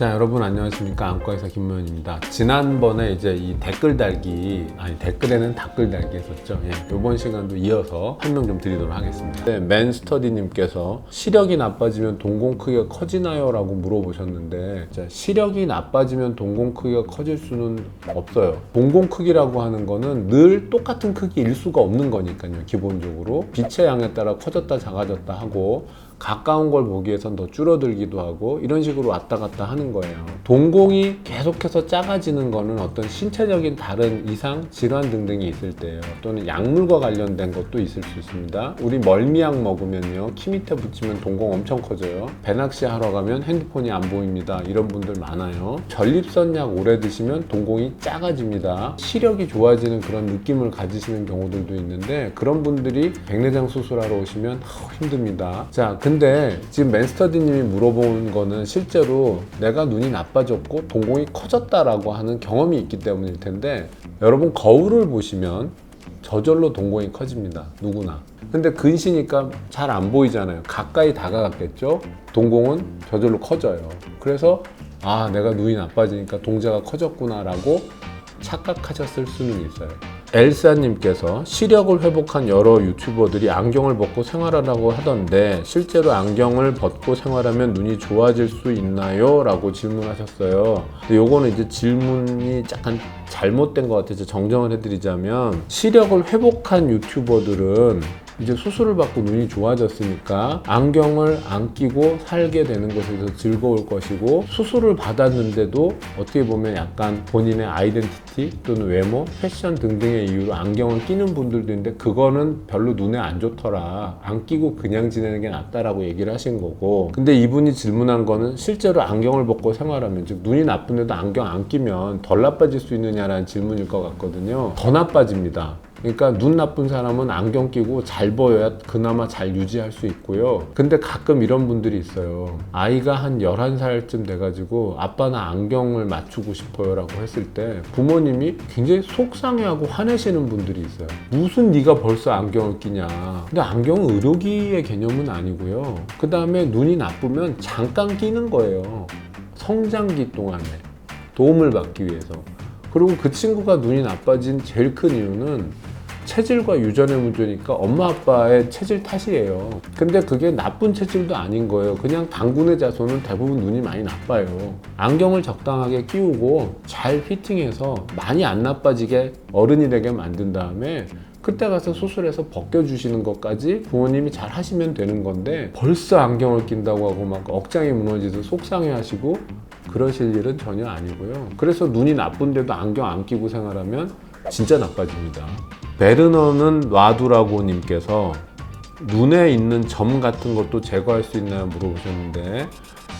자 여러분 안녕하십니까? 안과의사 김모현입니다. 지난번에 이제 이 댓글 달기 아니 댓글에는 댓글 달기 했었죠. 예, 이번 시간도 이어서 설명 좀 드리도록 하겠습니다. 네, 맨스터디님께서 시력이 나빠지면 동공 크기가 커지나요? 라고 물어보셨는데 자, 시력이 나빠지면 동공 크기가 커질 수는 없어요. 동공 크기라고 하는 거는 늘 똑같은 크기일 수가 없는 거니까요 기본적으로. 빛의 양에 따라 커졌다 작아졌다 하고 가까운 걸 보기 위해선 더 줄어들기도 하고 이런 식으로 왔다 갔다 하는 거예요. 동공이 계속해서 작아지는 거는 어떤 신체적인 다른 이상, 질환 등등이 있을 때예요. 또는 약물과 관련된 것도 있을 수 있습니다. 우리 멀미약 먹으면요. 키 밑에 붙이면 동공 엄청 커져요. 배낚시 하러 가면 핸드폰이 안 보입니다. 이런 분들 많아요. 전립선 약 오래 드시면 동공이 작아집니다. 시력이 좋아지는 그런 느낌을 가지시는 경우들도 있는데 그런 분들이 백내장 수술하러 오시면 힘듭니다. 자, 근데 지금 맨스터디님이 물어본 거는 실제로 내가 눈이 나빠졌고 동공이 커졌다라고 하는 경험이 있기 때문일 텐데 여러분 거울을 보시면 저절로 동공이 커집니다. 누구나. 근데 근시니까 잘 안 보이잖아요. 가까이 다가갔겠죠? 동공은 저절로 커져요. 그래서 아, 내가 눈이 나빠지니까 동자가 커졌구나라고 착각하셨을 수는 있어요. 엘사님께서 시력을 회복한 여러 유튜버들이 안경을 벗고 생활하라고 하던데 실제로 안경을 벗고 생활하면 눈이 좋아질 수 있나요? 라고 질문하셨어요. 요거는 이제 질문이 약간 잘못된 것 같아서 정정을 해드리자면 시력을 회복한 유튜버들은 이제 수술을 받고 눈이 좋아졌으니까 안경을 안 끼고 살게 되는 것에 서 즐거울 것이고 수술을 받았는데도 어떻게 보면 약간 본인의 아이덴티티 또는 외모, 패션 등등의 이유로 안경을 끼는 분들도 있는데 그거는 별로 눈에 안 좋더라. 안 끼고 그냥 지내는 게 낫다라고 얘기를 하신 거고 근데 이분이 질문한 거는 실제로 안경을 벗고 생활하면 즉 눈이 나쁜데도 안경 안 끼면 덜 나빠질 수 있느냐라는 질문일 것 같거든요. 더 나빠집니다. 그러니까 눈 나쁜 사람은 안경 끼고 잘 보여야 그나마 잘 유지할 수 있고요. 근데 가끔 이런 분들이 있어요. 아이가 한 11살쯤 돼가지고 아빠 나 안경을 맞추고 싶어요 라고 했을 때 부모님이 굉장히 속상해하고 화내시는 분들이 있어요. 무슨 네가 벌써 안경을 끼냐. 근데 안경은 의료기의 개념은 아니고요. 그 다음에 눈이 나쁘면 잠깐 끼는 거예요. 성장기 동안에 도움을 받기 위해서. 그리고 그 친구가 눈이 나빠진 제일 큰 이유는 체질과 유전의 문제니까 엄마 아빠의 체질 탓이에요. 근데 그게 나쁜 체질도 아닌 거예요. 그냥 당군의 자손은 대부분 눈이 많이 나빠요. 안경을 적당하게 끼우고 잘 피팅해서 많이 안 나빠지게 어른이 되게 만든 다음에 그때 가서 수술해서 벗겨주시는 것까지 부모님이 잘 하시면 되는 건데 벌써 안경을 낀다고 하고 막 억장이 무너지듯 속상해 하시고 그러실 일은 전혀 아니고요. 그래서 눈이 나쁜데도 안경 안 끼고 생활하면 진짜 나빠집니다. 베르너는 놔두라고 님께서 눈에 있는 점 같은 것도 제거할 수 있나요? 물어보셨는데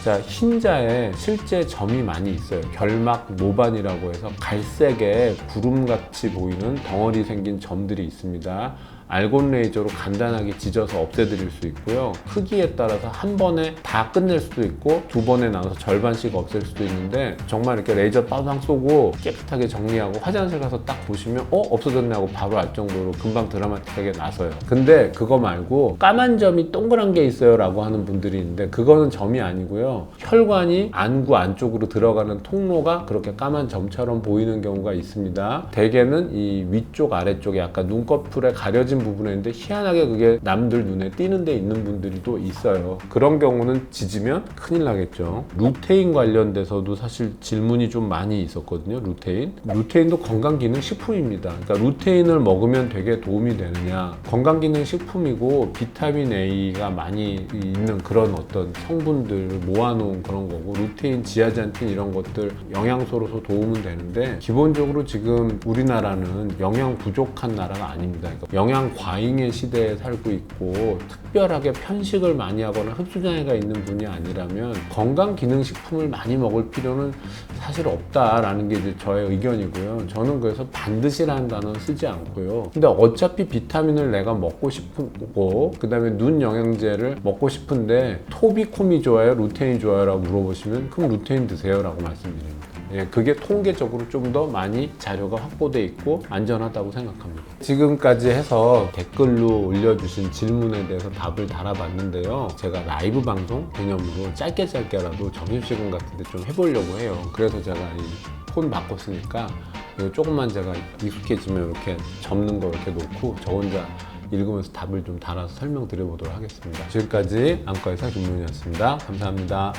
자, 흰자에 실제 점이 많이 있어요. 결막 모반이라고 해서 갈색의 구름같이 보이는 덩어리 생긴 점들이 있습니다. 알곤 레이저로 간단하게 찢어서 없애드릴 수 있고요. 크기에 따라서 한 번에 다 끝낼 수도 있고 두 번에 나눠서 절반씩 없앨 수도 있는데 정말 이렇게 레이저 빠방 쏘고 깨끗하게 정리하고 화장실 가서 딱 보시면 어? 없어졌네 하고 바로 알 정도로 금방 드라마틱하게 나서요. 근데 그거 말고 까만 점이 동그란 게 있어요 라고 하는 분들이 있는데 그거는 점이 아니고요. 혈관이 안구 안쪽으로 들어가는 통로가 그렇게 까만 점처럼 보이는 경우가 있습니다. 대개는 이 위쪽 아래쪽에 약간 눈꺼풀에 가려진 부분에 있는데 희한하게 그게 남들 눈에 띄는 데 있는 분들이 또 있어요. 그런 경우는 짖으면 큰일 나겠죠. 루테인 관련돼서도 사실 질문이 좀 많이 있었거든요. 루테인. 루테인도 건강기능 식품입니다. 그러니까 루테인을 먹으면 되게 도움이 되느냐. 건강기능 식품이고 비타민 A가 많이 있는 그런 어떤 성분들을 모아 놓은 그런 거고 루테인, 지아잔틴 이런 것들 영양소로서 도움은 되는데 기본적으로 지금 우리나라는 영양 부족한 나라가 아닙니다. 그러니까 영양 과잉의 시대에 살고 있고 특별하게 편식을 많이 하거나 흡수 장애가 있는 분이 아니라면 건강 기능 식품을 많이 먹을 필요는 사실 없다라는 게 이제 저의 의견이고요. 저는 그래서 반드시라는 단어는 쓰지 않고요. 근데 어차피 비타민을 내가 먹고 싶고 그 다음에 눈 영양제를 먹고 싶은데 토비콤이 좋아요, 루테인 이 좋아요라고 물어보시면 그럼 루테인 드세요라고 말씀드립니다. 예, 그게 통계적으로 좀 더 많이 자료가 확보돼 있고 안전하다고 생각합니다. 지금까지 해서 댓글로 올려주신 질문에 대해서 답을 달아봤는데요. 제가 라이브 방송 개념으로 짧게 짧게라도 점심시간 같은데 좀 해보려고 해요. 그래서 제가 이폰 바꿨으니까 이거 조금만 제가 익숙해지면 이렇게 접는 거 이렇게 놓고 저 혼자 읽으면서 답을 좀 달아서 설명드려 보도록 하겠습니다. 지금까지 안과 의사 김문이었습니다. 감사합니다.